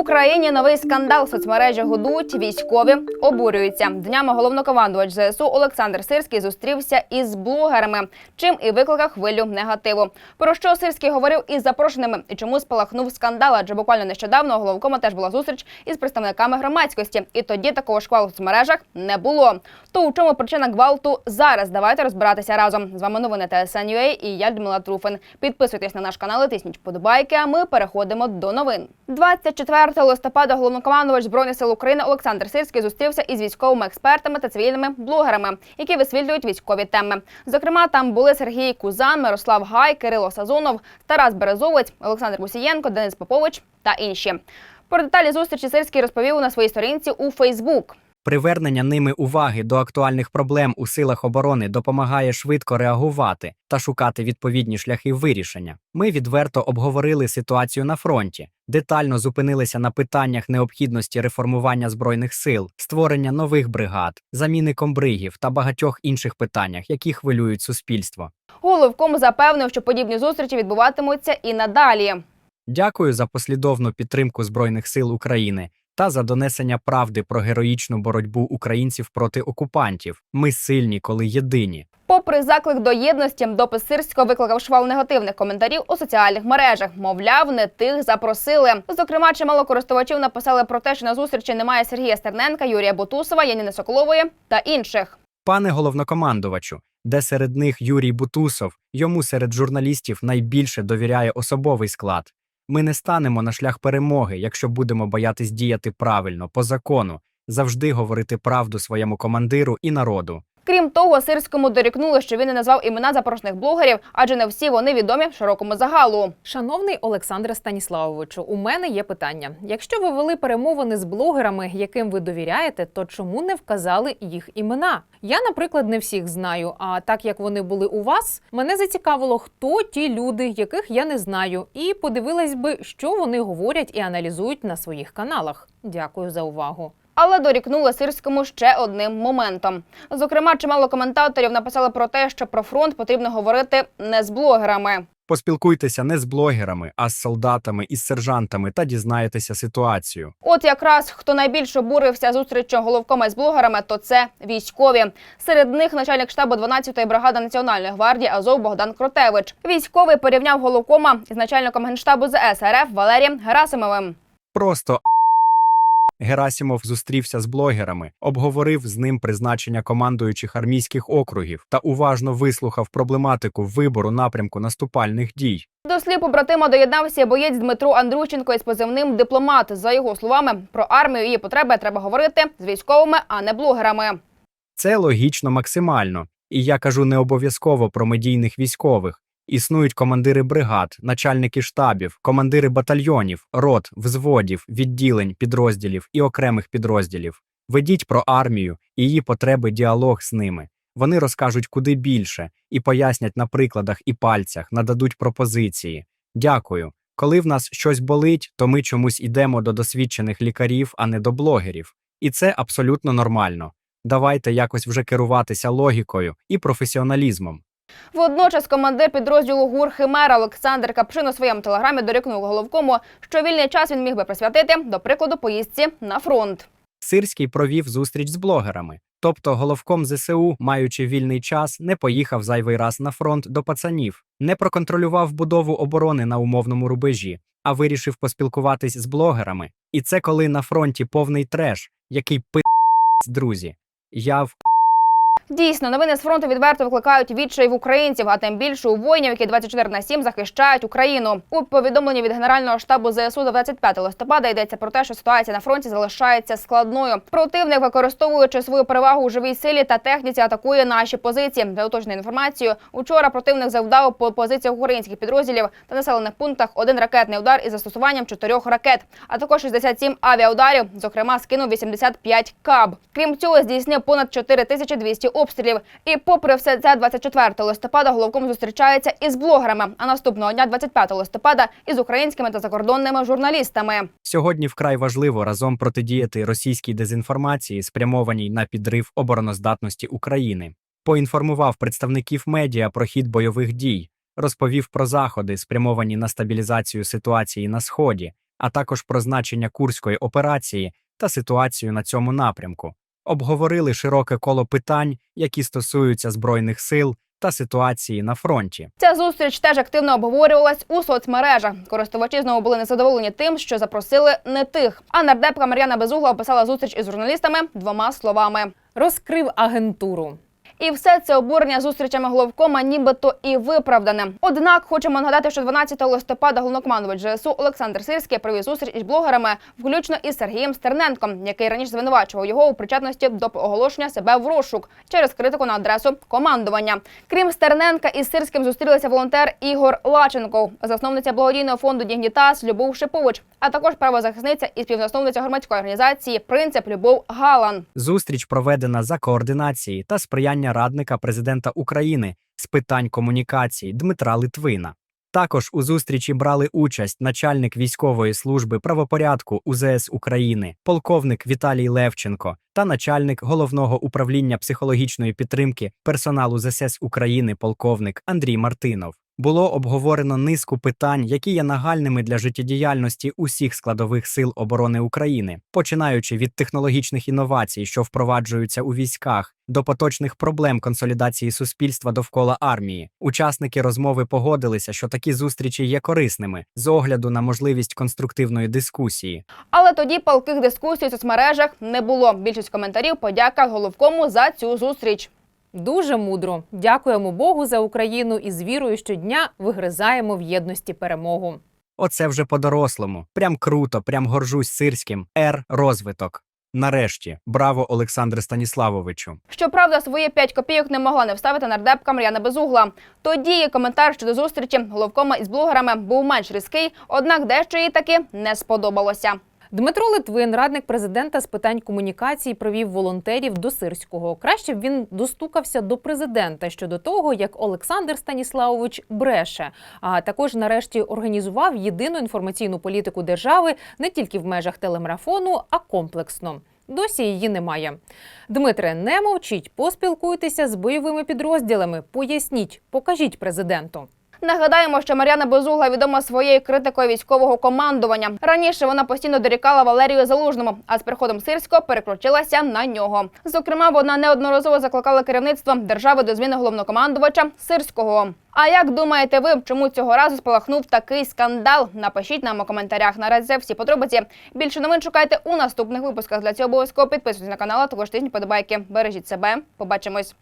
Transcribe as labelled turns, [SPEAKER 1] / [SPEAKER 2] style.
[SPEAKER 1] Україні новий скандал соцмережі гудуть, військові обурюються. Днями головнокомандувач ЗСУ Олександр Сирський зустрівся із блогерами, чим і викликав хвилю негативу. Про що Сирський говорив із запрошеними і чому спалахнув скандал? Адже буквально нещодавно головкома теж була зустріч із представниками громадськості, і тоді такого шквалу в соцмережах не було. То у чому причина гвалту зараз? Давайте розбиратися разом. З вами новини ТСН.UA і я Людмила Труфин. Підписуйтесь на наш канал, тисніть вподобайки. А ми переходимо до новин. 24 листопада головнокомандувач збройних сил України Олександр Сирський зустрівся із військовими експертами та цивільними блогерами, які висвітлюють військові теми. Зокрема, там були Сергій Кузан, Мирослав Гай, Кирило Сазонов, Тарас Березовець, Олександр Мусієнко, Денис Попович та інші. Про деталі зустрічі Сирський розповів на своїй сторінці у Фейсбук.
[SPEAKER 2] Привернення ними уваги до актуальних проблем у силах оборони допомагає швидко реагувати та шукати відповідні шляхи вирішення. Ми відверто обговорили ситуацію на фронті, детально зупинилися на питаннях необхідності реформування збройних сил, створення нових бригад, заміни комбригів та багатьох інших питаннях, які хвилюють суспільство.
[SPEAKER 1] Головком запевнив, що подібні зустрічі відбуватимуться і надалі.
[SPEAKER 2] Дякую за послідовну підтримку Збройних сил України та за донесення правди про героїчну боротьбу українців проти окупантів. Ми сильні, коли єдині.
[SPEAKER 1] Попри заклик до єдності, допис Сирського викликав швал негативних коментарів у соціальних мережах. Мовляв, не тих запросили. Зокрема, чимало користувачів написали про те, що на зустрічі немає Сергія Стерненка, Юрія Бутусова, Яніни Соколової та інших.
[SPEAKER 2] Пане головнокомандувачу, де серед них Юрій Бутусов, йому серед журналістів найбільше довіряє особовий склад. Ми не станемо на шлях перемоги, якщо будемо боятись діяти правильно, по закону, завжди говорити правду своєму командиру і народу.
[SPEAKER 1] Крім того, Сирському дорікнули, що він не назвав імена запрошених блогерів, адже не всі вони відомі широкому загалу.
[SPEAKER 3] Шановний Олександре Станіславовичу, у мене є питання. Якщо ви вели перемовини з блогерами, яким ви довіряєте, то чому не вказали їх імена? Я, наприклад, не всіх знаю. А так як вони були у вас, мене зацікавило, хто ті люди, яких я не знаю, і подивилась би, що вони говорять і аналізують на своїх каналах. Дякую за увагу.
[SPEAKER 1] Але дорікнули Сирському ще одним моментом. Зокрема, чимало коментаторів написали про те, що про фронт потрібно говорити не з блогерами.
[SPEAKER 2] Поспілкуйтеся не з блогерами, а з солдатами і з сержантами та дізнаєтеся ситуацію.
[SPEAKER 1] От якраз хто найбільше обурився зустрічю головкома з блогерами, то це військові. Серед них начальник штабу 12-ї бригади Національної гвардії Азов Богдан Кротевич. Військовий порівняв головкома із начальником генштабу ЗС РФ Валерієм Герасимовим.
[SPEAKER 2] Просто Герасімов зустрівся з блогерами, обговорив з ним призначення командуючих армійських округів та уважно вислухав проблематику вибору напрямку наступальних дій.
[SPEAKER 1] До слів побратима доєднався боєць Дмитро Андрущенко із позивним дипломат. За його словами, про армію і її потреби треба говорити з військовими, а не блогерами.
[SPEAKER 2] Це логічно максимально. І я кажу не обов'язково про медійних військових. Існують командири бригад, начальники штабів, командири батальйонів, рот, взводів, відділень, підрозділів і окремих підрозділів. Ведіть про армію і її потреби діалог з ними. Вони розкажуть куди більше і пояснять на прикладах і пальцях, нададуть пропозиції. Дякую. Коли в нас щось болить, то ми чомусь ідемо до досвідчених лікарів, а не до блогерів. І це абсолютно нормально. Давайте якось вже керуватися логікою і професіоналізмом.
[SPEAKER 1] Водночас командир підрозділу ГУР Химера Олександр Капшин у своєму телеграмі дорікнув головкому, що вільний час він міг би присвятити, до прикладу, поїздці на фронт.
[SPEAKER 2] Сирський провів зустріч з блогерами. Тобто головком ЗСУ, маючи вільний час, не поїхав зайвий раз на фронт до пацанів, не проконтролював будову оборони на умовному рубежі, а вирішив поспілкуватись з блогерами. І це коли на фронті повний треш, який пи друзі. Я в
[SPEAKER 1] Дійсно, новини з фронту відверто викликають відчай в українців, а тим більше у воїнів, які 24 на 7 захищають Україну. У повідомленні від Генерального штабу ЗСУ за 25 листопада йдеться про те, що ситуація на фронті залишається складною. Противник, використовуючи свою перевагу у живій силі та техніці, атакує наші позиції. За уточною інформацією, учора противник завдав по позиціях українських підрозділів та населених пунктах один ракетний удар із застосуванням чотирьох ракет, а також 67 авіаударів. Зокрема, скинув 85 каб. Крім цього, здійснив понад 4200 обстрілів. І попри все це, 24 листопада головком зустрічається із блогерами. А наступного дня, 25 листопада, із українськими та закордонними журналістами.
[SPEAKER 2] Сьогодні вкрай важливо разом протидіяти російській дезінформації, спрямованій на підрив обороноздатності України. Поінформував представників медіа про хід бойових дій, розповів про заходи, спрямовані на стабілізацію ситуації на сході, а також про значення курської операції та ситуацію на цьому напрямку. Обговорили широке коло питань, які стосуються збройних сил та ситуації на фронті.
[SPEAKER 1] Ця зустріч теж активно обговорювалась у соцмережах. Користувачі знову були незадоволені тим, що запросили не тих. А нардепка Мар'яна Безугла описала зустріч із журналістами двома словами.
[SPEAKER 3] Розкрив агентуру.
[SPEAKER 1] І все це обурення зустрічами головкома нібито і виправдане. Однак хочемо нагадати, що 12 листопада головнокомандувач ЖСУ Олександр Сирський провів зустріч із блогерами, включно із Сергієм Стерненком, який раніше звинувачував його у причетності до оголошення себе в розшук через критику на адресу командування. Крім Стерненка, із Сирським зустрілися волонтер Ігор Лаченков, засновниця благодійного фонду Дігнітас Любов Шипович, а також правозахисниця і співзасновниця громадської організації Принцип Любов Галан.
[SPEAKER 2] Зустріч проведена за координації та сприяння радника президента України з питань комунікацій Дмитра Литвина. Також у зустрічі брали участь начальник військової служби правопорядку УЗС України, полковник Віталій Левченко та начальник головного управління психологічної підтримки персоналу ЗСС України, полковник Андрій Мартинов. Було обговорено низку питань, які є нагальними для життєдіяльності усіх складових сил оборони України, починаючи від технологічних інновацій, що впроваджуються у військах, до поточних проблем консолідації суспільства довкола армії. Учасники розмови погодилися, що такі зустрічі є корисними з огляду на можливість конструктивної дискусії.
[SPEAKER 1] Але тоді палких дискусій у соцмережах не було. Більшість коментарів подяка головкому за цю зустріч.
[SPEAKER 3] Дуже мудро. Дякуємо Богу за Україну і з вірою щодня вигризаємо в єдності перемогу.
[SPEAKER 2] Оце вже по-дорослому. Прям круто, прям горжусь сирським. Р розвиток. Нарешті, браво, Олександре Станіславовичу.
[SPEAKER 1] Щоправда, свої 5 копійок не могла не вставити нардепка Мар'яна Безугла. Тоді її коментар щодо зустрічі головкома із блогерами був менш різкий, однак дещо їй таки не сподобалося.
[SPEAKER 3] Дмитро Литвин, радник президента з питань комунікації, провів волонтерів до Сирського. Краще б він достукався до президента щодо того, як Олександр Станіславович бреше. А також, нарешті, організував єдину інформаційну політику держави не тільки в межах телемарафону, а комплексно. Досі її немає. Дмитре, не мовчіть, поспілкуйтеся з бойовими підрозділами. Поясніть, покажіть президенту.
[SPEAKER 1] Нагадаємо, що Мар'яна Безугла відома своєю критикою військового командування. Раніше вона постійно дорікала Валерію Залужному, а з приходом Сирського переключилася на нього. Зокрема, вона неодноразово закликала керівництво держави до зміни головнокомандувача Сирського. А як думаєте ви, чому цього разу спалахнув такий скандал? Напишіть нам у коментарях. Наразі всі подробиці. Більше новин шукайте у наступних випусках. Для цього обов'язково підписуйтесь на канал, а також тисніть подобайки. Бережіть себе. Побачимось.